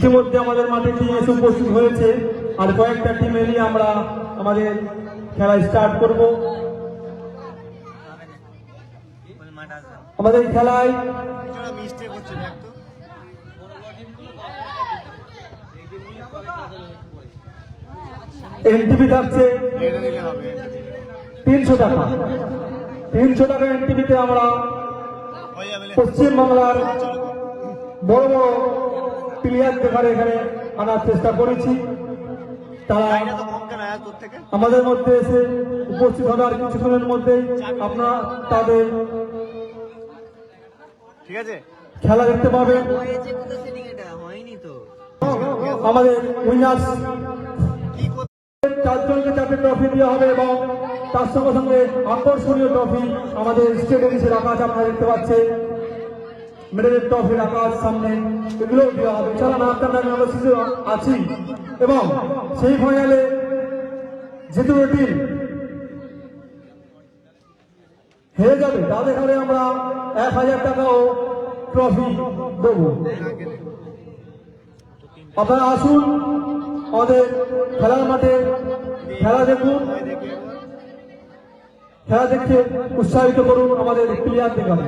ইতিমধ্যে আমাদের মাঠে টিম এসে উপস্থিত হয়েছে। আর কয়েকটা টিম এলিয়ে আমরা আমাদের খেলা স্টার্ট করব। আমাদের খেলায় এনটিভি থাকছে তিনশো টাকা। তিনশো টাকা এনটিভিতে আমরা পশ্চিমবাংলার বড় বড় প্লেয়ার দেখার এখানে আনার চেষ্টা করেছি। তারা আমাদের মধ্যে এসে উপস্থিত হওয়ার কিছুক্ষণের মধ্যেই আপনারা তাদের ঠিক আছে? খেলা দেখতে পাবেন। আমাদের উইনার্স চারজনকে চারটে ট্রফি দেওয়া হবে এবং তার সঙ্গে সঙ্গে আকর্ষণীয় ট্রফি আমাদের স্টেডিয়ামে রাখা আছে আপনারা দেখতে পাচ্ছেন। মেডেলের ট্রফি রাখা আছে সামনে এগুলো দেওয়া হবে এছাড়া নামটার নামে আমরা শিশু আছি। এবং সেই ফাইনালে যে দুটো টিম হেরে যাবে তাদের এখানে আমরা এক হাজার টাকা ও ট্রফি দেবো। আপনারা আসুন আমাদের খেলার মাঠে খেলা দেখুন। খেলা দেখতে উৎসাহিত করুন আমাদের প্লেয়ার দেখাবে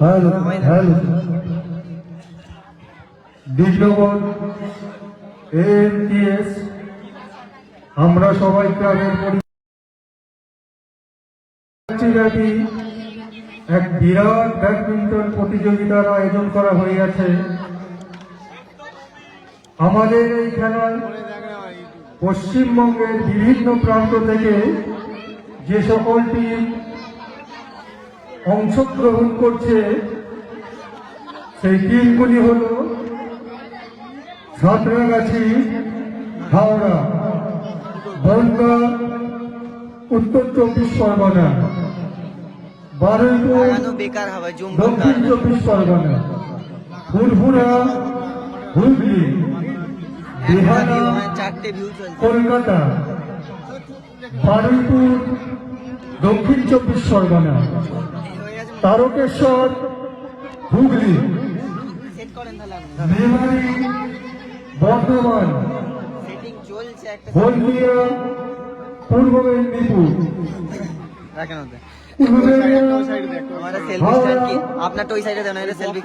হ্যালো হ্যালো আমরা সবাই ক্লাবের পরিব্যাপী এক বিরাট ব্যাডমিন্টন প্রতিযোগিতার আয়োজন করা হইয়াছে। আমাদের এই খেলায় পশ্চিমবঙ্গের বিভিন্ন প্রান্ত থেকে যে সকল টিম অংশগ্রহণ করছে সেই টিমগুলি হল সাঁতরাগাছি হাওড়া বনগা উত্তর চব্বিশ পরগনা বারুইপুর দক্ষিণ চব্বিশ পরগনা ফুরফুরা হুগলি বিহারা ভিউ কলকাতা বারুইপুর দক্ষিণ চব্বিশ পরগনা। তারকেশ্বর, হুগলি। মেমারি, বর্ধমান। হলদিয়া, পূর্ব মেদিনীপুর। আপনারটা ওই সাইডে দেন সেলফি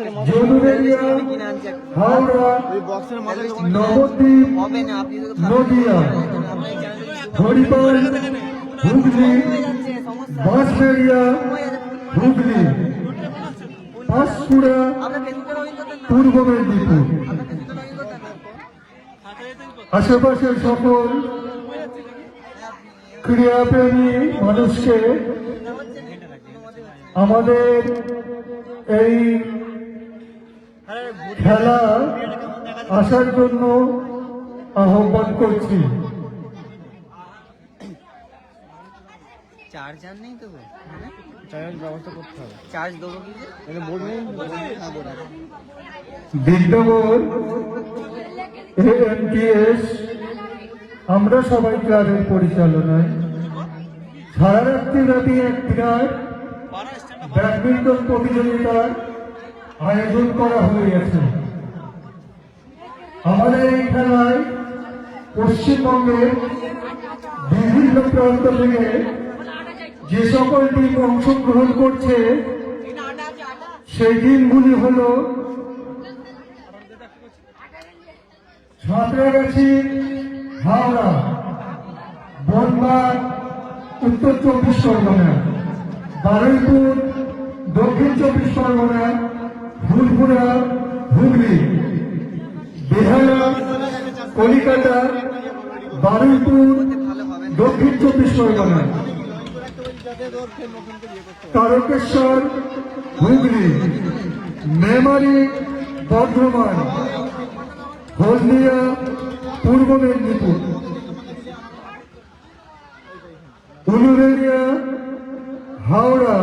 হবে না আপনি হরিপাল, হুগলি। বাঁশবেড়িয়া হুগলি না পূর্ব মেদিনীপুর। আশেপাশের সকল ক্রীড়াপ্রেমী মানুষকে আমাদের এই খেলা আসার জন্য আহ্বান করছি। চার্জার নেই তো চার্জ ব্যবস্থা করতে হবে। চার্জ দেবো কি আমরা সবাই ক্লাবের পরিচালনায়। সারা রাত্রি ব্যাপী এক বিরাট ব্যাডমিন্টন প্রতিযোগিতার আয়োজন করা হয়েছে আমাদের এই খেলায় পশ্চিমবঙ্গের বিভিন্ন প্রান্ত থেকে যে সকল টিম অংশগ্রহণ করছে, সেই টিমগুলি হল সাঁতরাগাছি হাওড়া বনগাঁ উত্তর চব্বিশ পরগনা, বারুইপুর, দক্ষিণ চব্বিশ পরগনা ফুলপুরা হুগলি, বেহালা, কলিকাতা, বারুইপুর, দক্ষিণ চব্বিশ পরগনা। তারকেশ্বর হুগলি, মেমারি, বর্ধমান, হলদিয়া, পূর্ব মেদিনীপুর। উলুবেড়িয়া হাওড়া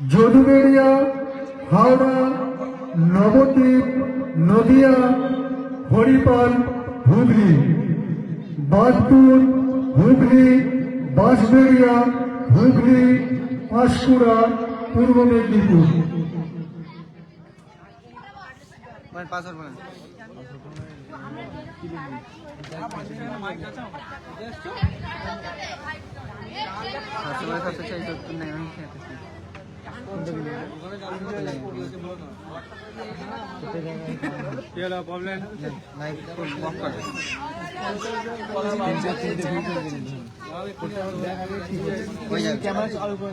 যদুবেড়িয়া হাওড়া, নবদ্বীপ, নদিয়া, হরিপাল, হুগলি বাজপুর হুগলি বাঁশবেড়িয়া হুগলি পাঁশকুড়া পূর্ব মেদিনীপুর। পাসওয়ার্ড বলেন। সবসময় সবচেয়ে চাই সত্তর নাই, আমি খেতেছি কি হলো প্রবলেম ক্যামেরা চালু করে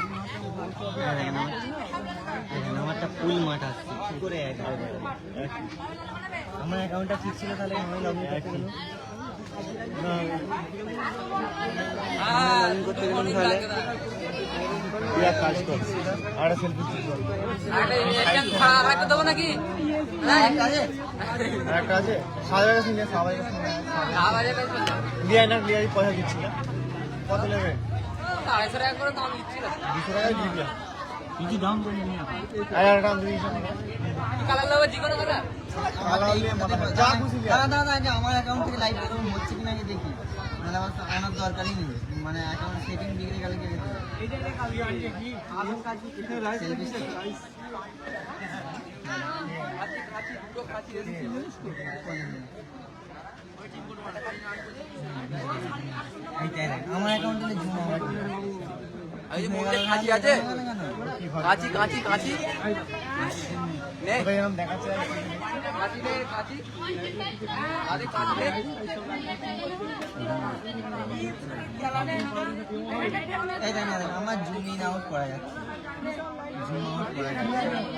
আমারটা ফুল মাঠ আসছে কি করে আমার অ্যাকাউন্টটা ঠিক ছিল তাহলে আমি লগ ইন করতে গেলাম লগ ইন করতে গেলাম তাহলে কাজ কর পয়সা দিচ্ছি না দুশো টাকায় দিয়ে দিয়া কিছু দাম করে নিয়ে আর একটা দিয়ে যা খুশি লিয়া। দাদা দাদা আমার অ্যাকাউন্ট থেকে লাইভ হচ্ছে কিনা দেখি মানে আমার আমার দরকারই নেই মানে অ্যাকাউন্ট সেটিং বিগড়ে গেলে কি সেলফি আমার অ্যাকাউন্টে জুম এই যে মুখে কাঁচি আছে? কাঁচি কাঁচি কাঁচি। নে। দেখাচ্ছে। কাঁচি নে কাঁচি। আরে কাঁচি। নে এই দেখেন দেখেন, আমার জুম ইন আউট করা যাচ্ছে। জুম আউট করা যাচ্ছে।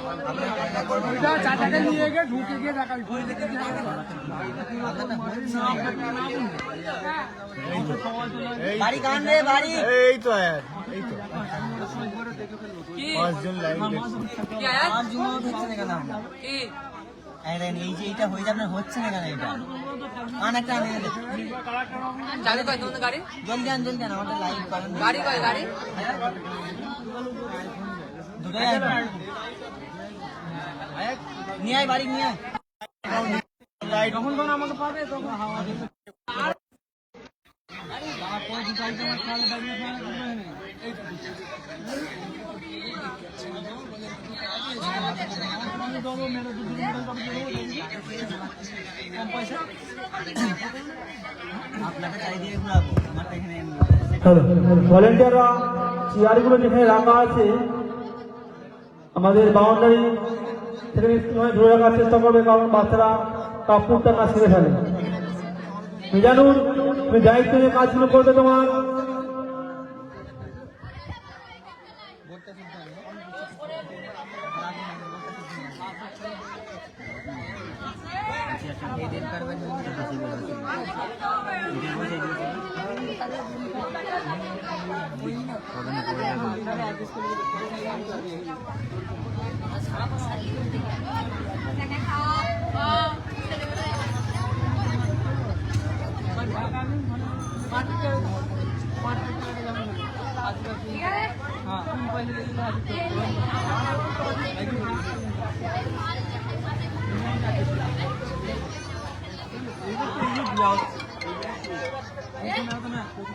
বাড়ি রে বাড়ি? এই তো তো। পাঁচজন হচ্ছে না কেন এই যে এটা হয়ে যাবে হচ্ছে না কেন এটা কয় তোমাদের গাড়ি? জলদি আন জলদি আন আমাদের লাইভ করেন। গাড়ি কয় গাড়ি? দুটোই আয় বাড়ি নিয়ে আয়। এখানে হ্যালো ভলেন্টিয়াররা চেয়ারগুলো যেখানে রাখা আছে আমাদের বাউন্ডারি সময় ধরে রাখার চেষ্টা করবে কারণ বাচ্চারা কাপড়টা কাজ করে ফেলে। মিজানুর তুমি দায়িত্ব নিয়ে কাজগুলো করবে তোমার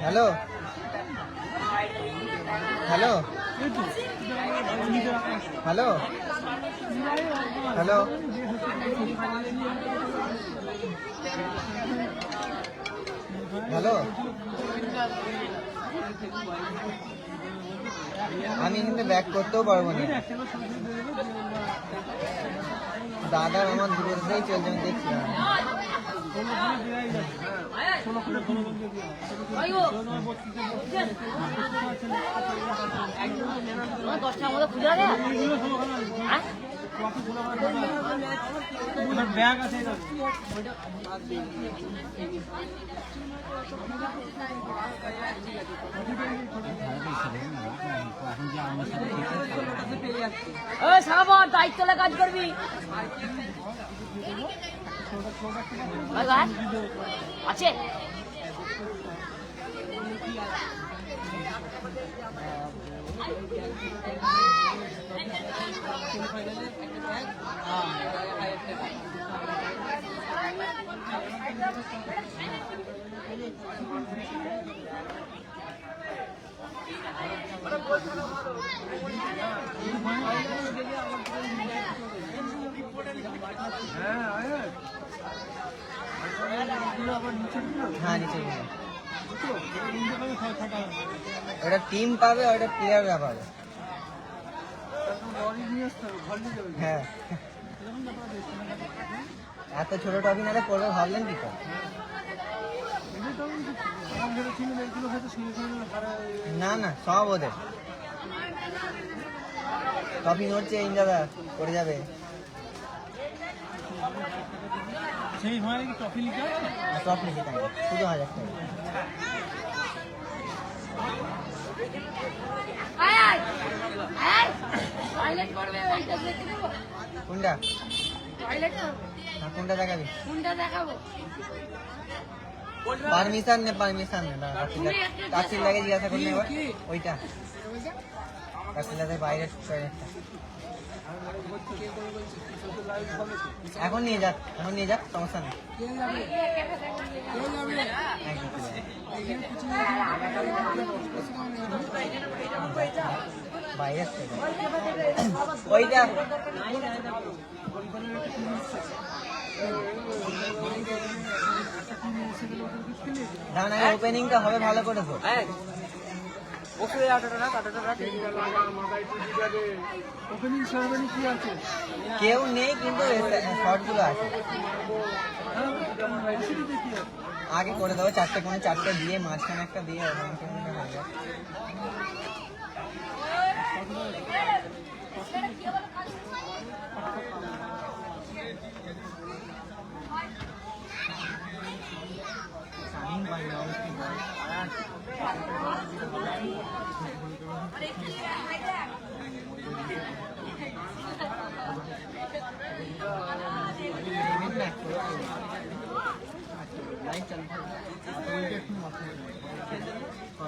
hello hello? Hello? Hello? Hello? আমি কিন্তু ব্যাক করতেও পারব না। দাদা, আমার দূরত্বেই চলছে, আমি দেখছি না। দশটার মধ্যে খুলে দায়িত্বলে কাজ করবি। আছে? হ্যাঁ নিচে ওটা টিম পাবে ওটা প্লেয়াররা পাবে। হ্যাঁ। এত ছোট টপি নালে পড়বে ভাবলেন কি করে? না না সব ওদের। টপি নড়ছে এই দাদা পড়ে যাবে। সেই সময় নাকি টফি লিখে? টপ লিখে থাকে শুধু হাজার টাকা কোনটা? দেখাবি? কোনটা দেখাবো? পারমিশন নে পারমিশন জিজ্ঞাসা করলে ওইটা। কাশির বাইরে এখন নিয়ে যাক এখন নিয়ে যাক সমস্যা নেই। ওইটা ওপেনিংটা হবে ভালো করে তো। সেরেমনি কি আছে কেউ নেই কিন্তু শর্টগুলো আছে আগে করে দেবো চারটে কোনো চারটে দিয়ে মাঝখানে একটা দিয়ে ওখানে একটা হয়ে যাবে। Signing by now, কি বল? Limit না একটু। Line চালু থাকবে। হয়। আমার চার্জারটা লাগে আমার বত্রিশ পার্সেন্ট চার্জ গাড়ি সাধারণ চারটে হ্যালো হ্যালো হ্যালো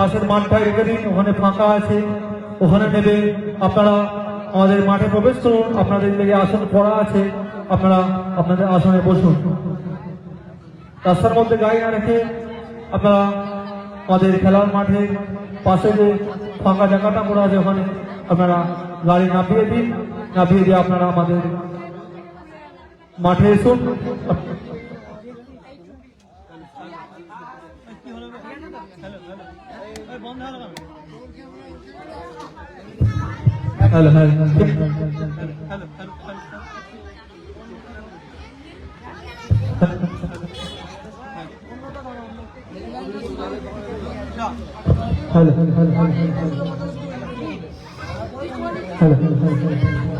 পাশের মাঠটায় রেখে দিন, ওখানে ফাঁকা আছে, ওখানে নেবে। আপনারা আমাদের মাঠে প্রবেশ করুন, আপনাদের দিকে আসন পড়া আছে, আপনারা আপনাদের আসনে বসুন। রাস্তার মধ্যে গাড়ি না রেখে আপনারা আমাদের খেলার মাঠে পাশে যে ফাঁকা জায়গাটা করা আছে, ওখানে আপনারা গাড়ি নামিয়ে দিন, নামিয়ে দিয়ে আপনারা আমাদের মাঠে এসুন। Hello hello hello hello hello hello hello hello hello charger আনতে